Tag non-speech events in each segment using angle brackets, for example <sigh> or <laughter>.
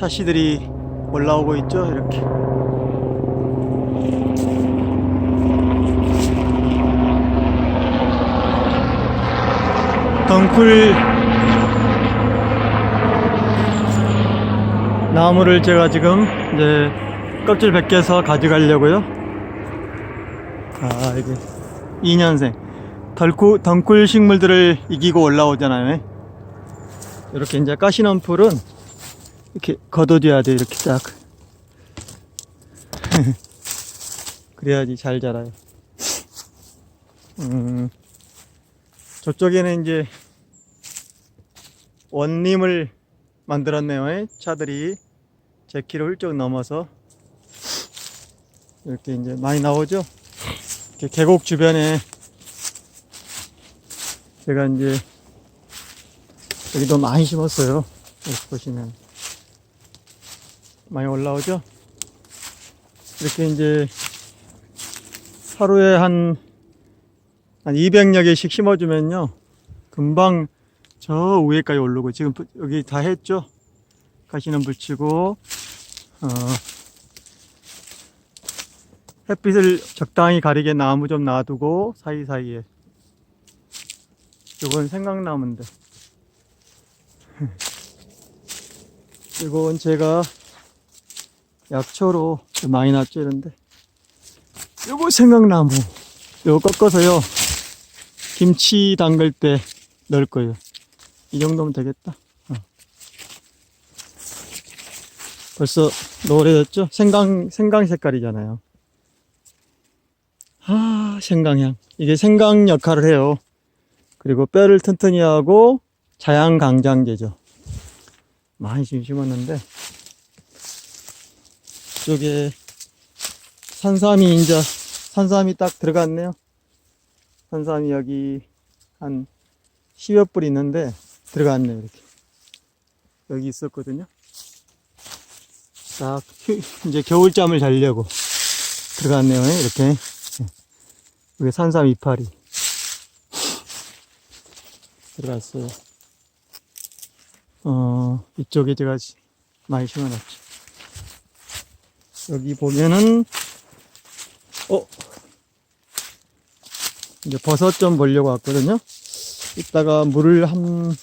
차씨들이 올라오고 있죠. 이렇게. 덩쿨 나무를 제가 지금 이제 껍질 벗겨서 가져가려고요. 아, 이게 2년생. 덜쿠, 덩쿨 식물들을 이기고 올라오잖아요. 이렇게 이제 가시는 풀은 이렇게 걷어줘야 돼, 이렇게 딱. <laughs> 그래야지 잘 자라요. 음, 저쪽에는 이제 원림을 만들었네요. 차들이 제 키를 훌쩍 넘어서 이렇게 이제 많이 나오죠. 이렇게 계곡 주변에 제가 이제 여기도 많이 심었어요. 보시면 많이 올라오죠. 이렇게 이제 하루에 한, 한 200여 개씩 심어주면요. 금방 저 위에까지 오르고 지금 부- 여기 다 했죠. 가시는 붙이고 어, 햇빛을 적당히 가리게 나무 좀 놔두고 사이사이에 이건 생강나무인데 이건 제가 약초로 많이 놨죠 이런데. 요거 생강나무. 요거 꺾어서요. 김치 담글 때 넣을 거예요. 이 정도면 되겠다. 어. 벌써 노래졌죠? 생강 생강 색깔이잖아요. 아 생강향. 이게 생강 역할을 해요. 그리고 뼈를 튼튼히 하고 자양강장제죠. 많이 지금 심었는데 이쪽에 산삼이 인자 산삼이 딱 들어갔네요. 산삼이 여기 한 10여 뿌리 있는데 들어갔네요 이렇게. 여기 있었거든요. 딱 휴- 이제 겨울잠을 자려고 들어갔네요 이렇게. 여기 산삼 이파리 들어갔어요. 어 이쪽에 제가 많이 심어놨죠 여기 보면은 어 이제 버섯 좀 보려고 왔거든요. 이따가 물을 한,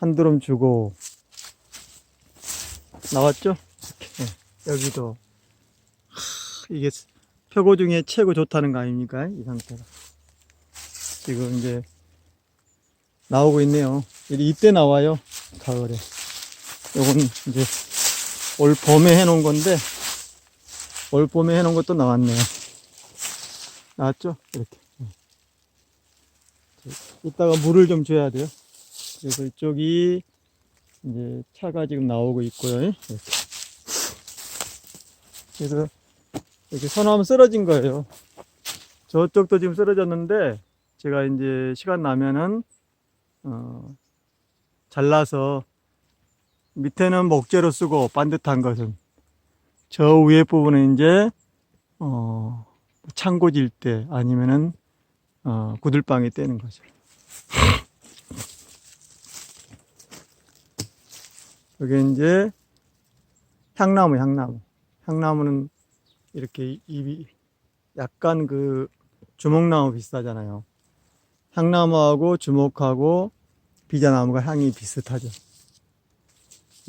한 드럼 주고, 나왔죠? 이렇게. 네, 여기도. 하, 이게 표고 중에 최고 좋다는 거 아닙니까? 이 상태가. 지금 이제 나오고 있네요. 이- 이때 나와요. 가을에. 요건 이제 올 봄에 해놓은 건데, 올 봄에 해놓은 것도 나왔네요. 나왔죠? 이렇게. 네. 이따가 물을 좀 줘야 돼요. 그래서 이쪽이 이제 차가 지금 나오고 있고요. 이렇게. 그래서 이렇게 서나면 쓰러진 거예요. 저쪽도 지금 쓰러졌는데 제가 이제 시간 나면은 어, 잘라서 밑에는 목재로 쓰고 반듯한 것은 저 위에 부분은 이제 어, 창고질 때 아니면은 어, 구들방에 떼는 거죠. 여기 이제 향나무, 향나무. 향나무는 이렇게 입이 약간 그 주목나무 비슷하잖아요. 향나무하고 주목하고 비자나무가 향이 비슷하죠.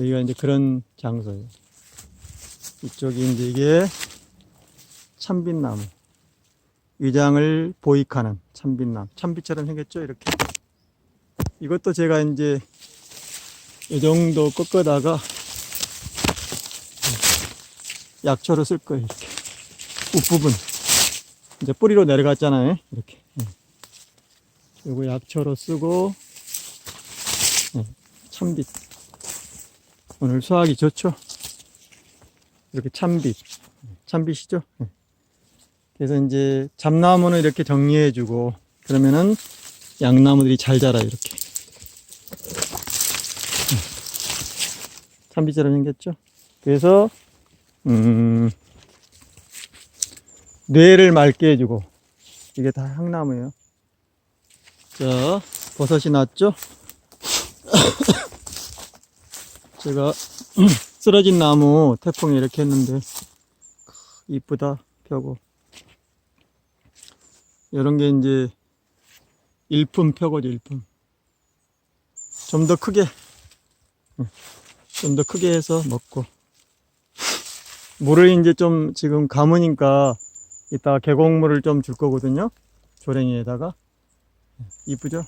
여기가 이제 그런 장소예요. 이쪽이 이제 이게 참빛나무. 위장을 보익하는 참빛나무. 참빛처럼 생겼죠? 이렇게. 이것도 제가 이제 이 정도 꺾어다가 약초로 쓸 거예요. 이렇게. 윗부분. 이제 뿌리로 내려갔잖아요. 이렇게. 예. 요거 약초로 쓰고, 예, 참빛. 오늘 수학이 좋죠? 이렇게 참빛. 참빛이죠? 예. 그래서 이제 잡나무는 이렇게 정리해주고, 그러면은 양나무들이 잘 자라요, 이렇게. 예. 참빛처럼 생겼죠? 그래서, 음, 뇌를 맑게 해주고, 이게 다 향나무예요. 자, 버섯이 났죠? 제가 <clears throat> 쓰러진 나무 태풍에 이렇게 했는데 이쁘다 펴고. 이런 게 이제 일품 펴고죠 일품. 좀 더 크게. 좀 더 크게 해서 먹고. 물을 이제 좀 지금 가무니까 이따 계곡물을 좀 줄 거거든요. 조랭이에다가. 이쁘죠?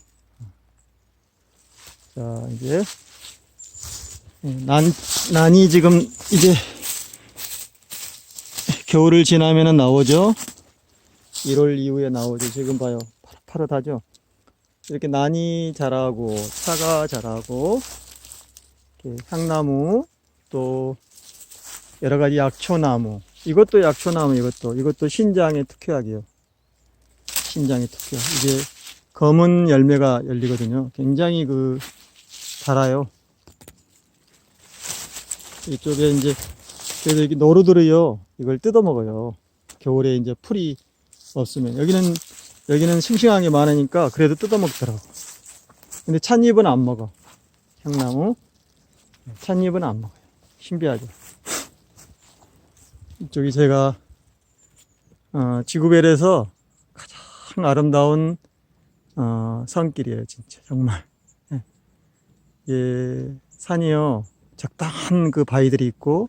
자 이제 난 난이 지금 이제 겨울을 지나면은 나오죠? 1월 이후에 나오죠. 지금 봐요. 파릇파릇하죠? 이렇게 난이 자라고 차가 자라고 향나무 또 여러 가지 약초나무. 이것도 약초나무 이것도. 이것도 신장의 특효약이에요. 신장의 특효약 이게 검은 열매가 열리거든요. 굉장히 그 달아요 이쪽에 이제 그래서 이렇게 노루들이요. 이걸 뜯어 먹어요. 겨울에 이제 풀이 없으면. 여기는 여기는 싱싱한 게 많으니까 그래도 뜯어 먹더라고. 근데 찻잎은 안 먹어. 향나무? 찻잎은 안 먹어요. 신비하죠. 이쪽이 제가 어, 지구별에서 가장 아름다운 어, 산길이에요 진짜. 정말. 예. 예, 산이요 적당한 그 바위들이 있고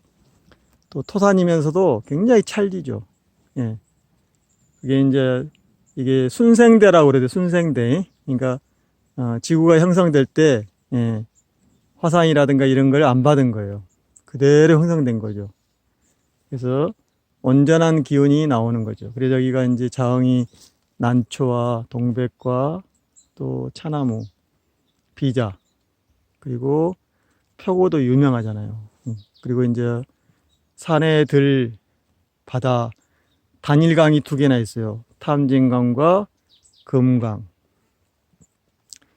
또 토산이면서도 굉장히 찰지죠 예. 그게 이제 이게 순생대라고 그래요 순생대 그러니까 어, 지구가 형성될 때 예, 화산이라든가 이런 걸 안 받은 거예요 그대로 형성된 거죠 그래서 온전한 기운이 나오는 거죠. 그래서 여기가 이제 자흥이 난초와 동백과 또 차나무, 비자, 그리고 표고도 유명하잖아요. 음, 그리고 이제 산에 들 바다 단일강이 두 개나 있어요. 탐진강과 금강.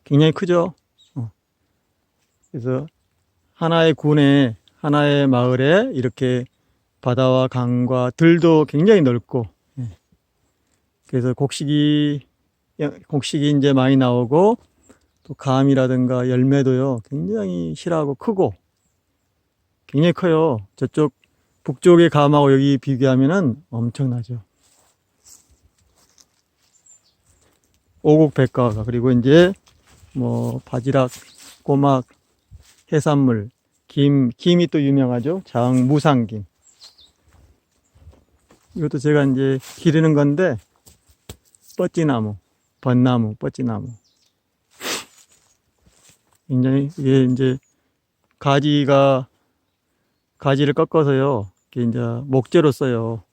굉장히 크죠. 어. 그래서 하나의 군에 하나의 마을에 이렇게 바다와 강과 들도 굉장히 넓고 예. 그래서 곡식이 곡식이 이제 많이 나오고 또 감이라든가 열매도요 굉장히 실하고 크고 굉장히 커요. 저쪽 북쪽의 감하고 여기 비교하면은 엄청나죠. 오곡 백과가 그리고 이제 뭐 바지락 꼬막 해산물 김 김이 또 유명하죠. 장 무상김. 이것도 제가 이제 기르는 건데 뻗지나무, 벚나무, 뻗지나무. 굉장히 이게 이제 가지가 가지를 꺾어서요. 이게 이제 목재로 써요.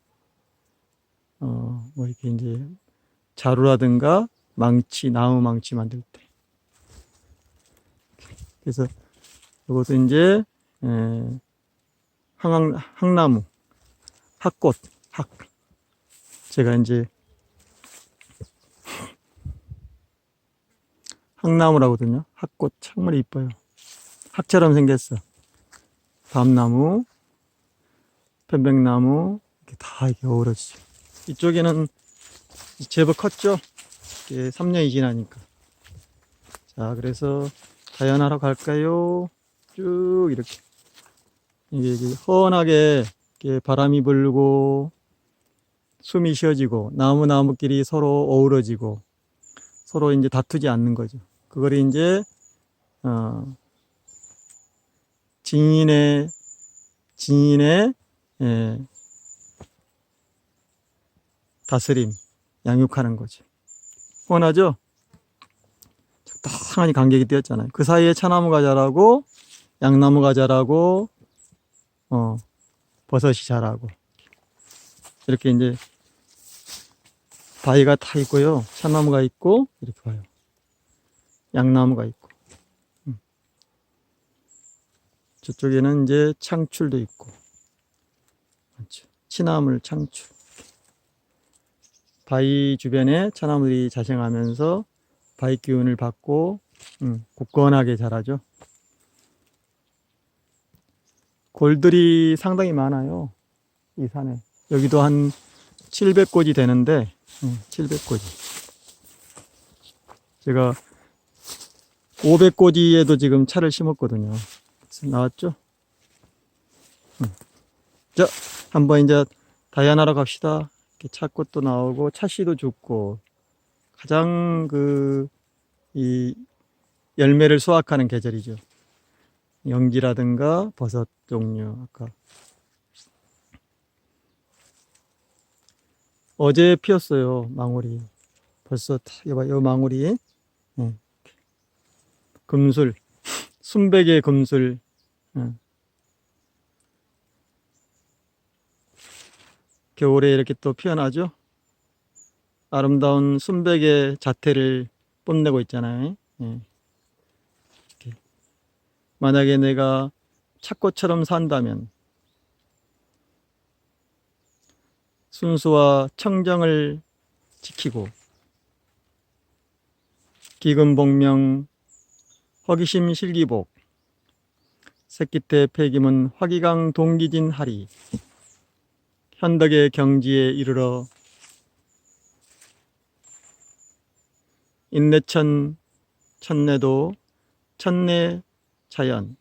어, 뭐 이렇게 이제 자루라든가 망치, 나무 망치 만들 때. 그래서 이것도 이제 에, 항, 항나무, 학꽃. 학. 제가 이제 학나무라거든요. 학꽃 정말 이뻐요. 학처럼 생겼어. 밤나무, 편백나무 이렇게 다 이렇게 어우러지죠. 이쪽에는 제법 컸죠. 이게 3년이 지나니까. 자, 그래서 자연하러 갈까요? 쭉 이렇게 이게 헌하게 이렇게 바람이 불고 숨이 쉬어지고 나무 나무끼리 서로 어우러지고 서로 이제 다투지 않는 거죠. 그걸 이제 어, 진인의 진인의 예, 다스림 양육하는 거죠. 뻔하죠? 적당하니 간격이 띄었잖아요. 그 사이에 차나무가 자라고 양나무가 자라고 어, 버섯이 자라고 이렇게 이제 바위가 다 있고요. 참나무가 있고, 이렇게 봐요. 양나무가 있고. 음. 저쪽에는 이제 창출도 있고. 맞죠. 치나물 창출. 바위 주변에 차나무들이 자생하면서 바위 기운을 받고, 음, 굳건하게 자라죠. 골들이 상당히 많아요. 이 산에. 여기도 한 700꽃이 되는데, 700꼬지. 제가 500꼬지에도 지금 차를 심었거든요. 나왔죠? 자, 한번 이제 다이아나로 갑시다. 이렇게 차꽃도 나오고 차씨도 죽고 가장 그 이 열매를 수확하는 계절이죠. 연기라든가 버섯 종류 아까 어제 피었어요 망우리 벌써 요 망우리 예. 금술 순백의 금술 예. 겨울에 이렇게 또 피어나죠 아름다운 순백의 자태를 뽐내고 있잖아요 예. 만약에 내가 착꽃처럼 산다면 순수와 청정을 지키고 기근복명 허기심 실기복. 새끼태 폐기문 화기강 동기진 하리. 현덕의 경지에 이르러 인내천 천내도 천내 자연